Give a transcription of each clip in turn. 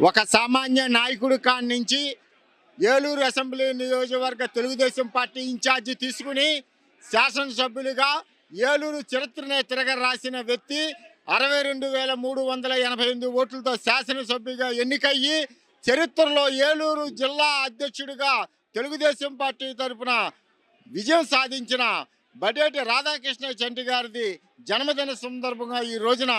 ఒక సామాన్య నాయకుడి కాడి నుంచి ఏలూరు అసెంబ్లీ నియోజకవర్గ తెలుగుదేశం పార్టీ ఇన్ఛార్జి తీసుకుని శాసనసభ్యులుగా ఏలూరు చరిత్రనే తిరగ రాసిన వ్యక్తి అరవై రెండు వేల మూడు వందల ఎనభై ఎనిమిది ఓట్లతో శాసనసభ్యుగా ఎన్నికయ్యి చరిత్రలో ఏలూరు జిల్లా అధ్యక్షుడిగా తెలుగుదేశం పార్టీ తరఫున విజయం సాధించిన బడేటి రాధాకృష్ణ చంటి గారిది జన్మదిన సందర్భంగా ఈ రోజున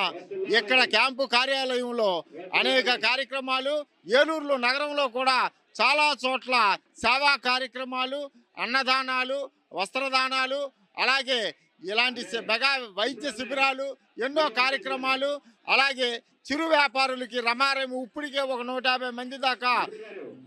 ఇక్కడ క్యాంపు కార్యాలయంలో అనేక కార్యక్రమాలు ఏలూరులో నగరంలో కూడా చాలా చోట్ల సేవా కార్యక్రమాలు అన్నదానాలు వస్త్రదానాలు అలాగే ఇలాంటి మెగా వైద్య శిబిరాలు ఎన్నో కార్యక్రమాలు అలాగే చిరు వ్యాపారులకి రమారేమి ఇప్పటికే ఒక నూట యాభై మంది దాకా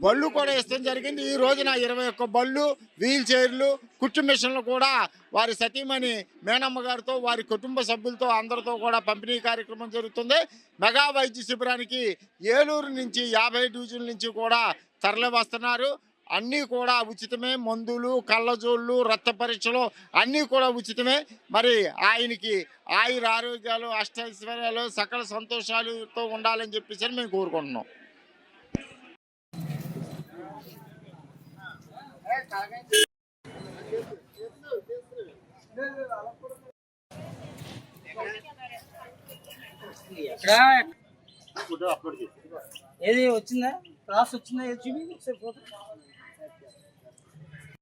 బళ్ళు కూడా ఇష్టం జరిగింది. ఈ రోజున ఇరవై ఒక్క బళ్ళు వీల్ చైర్లు కుట్టు మిషన్లు కూడా వారి సతీమణి మేనమ్మ గారితో వారి కుటుంబ సభ్యులతో అందరితో కూడా పంపిణీ కార్యక్రమం జరుగుతుంది. మెగా వైద్య శిబిరానికి ఏలూరు నుంచి యాభై డివిజన్ల నుంచి కూడా తరలి వస్తున్నారు అన్నీ కూడా ఉచితమే. మందులు కళ్ళజోళ్ళు రక్త పరీక్షలు అన్నీ కూడా ఉచితమే. మరి ఆయనకి ఆయుర ఆరోగ్యాలు అష్టైశ్వర్యాలు సకల సంతోషాలతో ఉండాలని చెప్పేసి అని మేము కోరుకుంటున్నాం. ఏది వచ్చిందా? క్లాస్ వచ్చిందా? ఏది చూపి ఒకసారి ఫోటో.